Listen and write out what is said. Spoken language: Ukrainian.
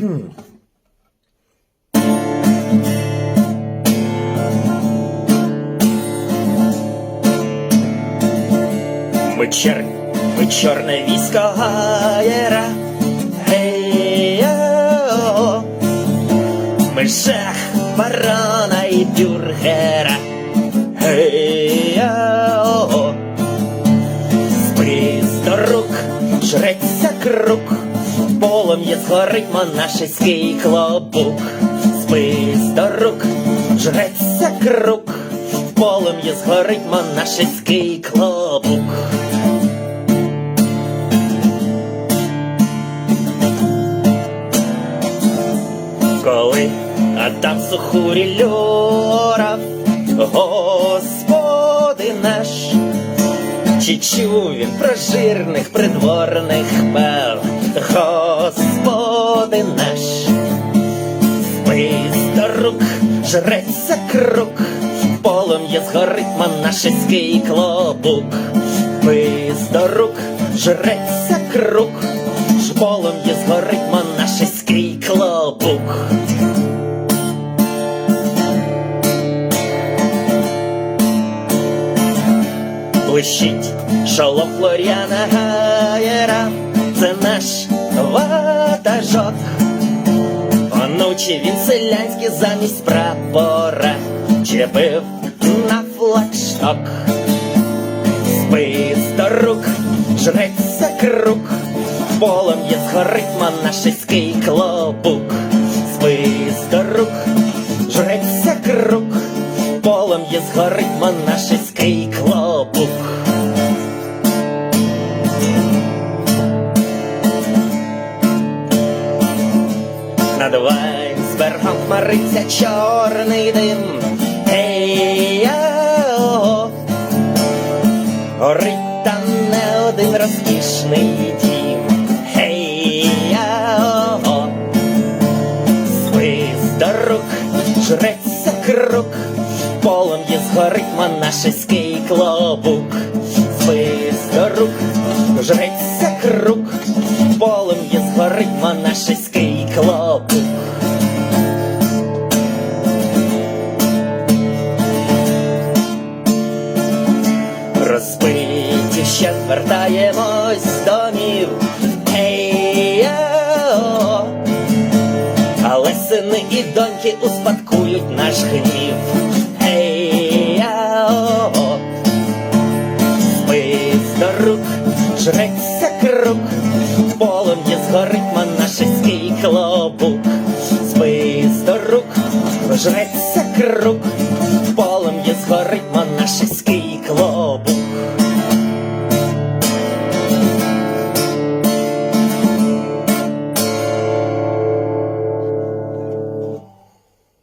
Ми чер... ми чорне військо гаєра. Гей-йо. Ми жах барона і бюргера. Гей-йо. Згорить монашеський клобук. Спис до рук, жреться круг, полум'я згорить монашеський клобук. Коли Адам сухурі люрав, Господи наш, чи чув він про жирних придворних пев, Господи наш, спис до рук, жреться круг, полум'я згорить монашеський клобук, спис до рук, жреться круг, полум'я згорить монашеський клобук. блищить шолом Флоріана Гайера, це наш ватажок. Онучі він селянський замість прапора чепив на флагшток. Спис до рук, жреться круг, полум'я згорить монашеський клобук. Спис до рук, жреться круг, полум'я згорить монашеський клобук. Над Вайнсбергом хмариться чорний дим. Гей-я-о. Горить там не один розкішний дім. Гей-я-о. Спис до рук, жреться круг, полум'я згорить монашеський клобук. Спис до рук, жреться круг, полум'я згорить монашеський клобук. Розбиті ще вертаємось з домів. Гей-я-о. Але сини і доньки успадкують наш гнів. Гей-я-о. Спис до рук, жреться круг, полум'я згорить монашеський клобук, списто рук, жреться круг, полум'я згорить.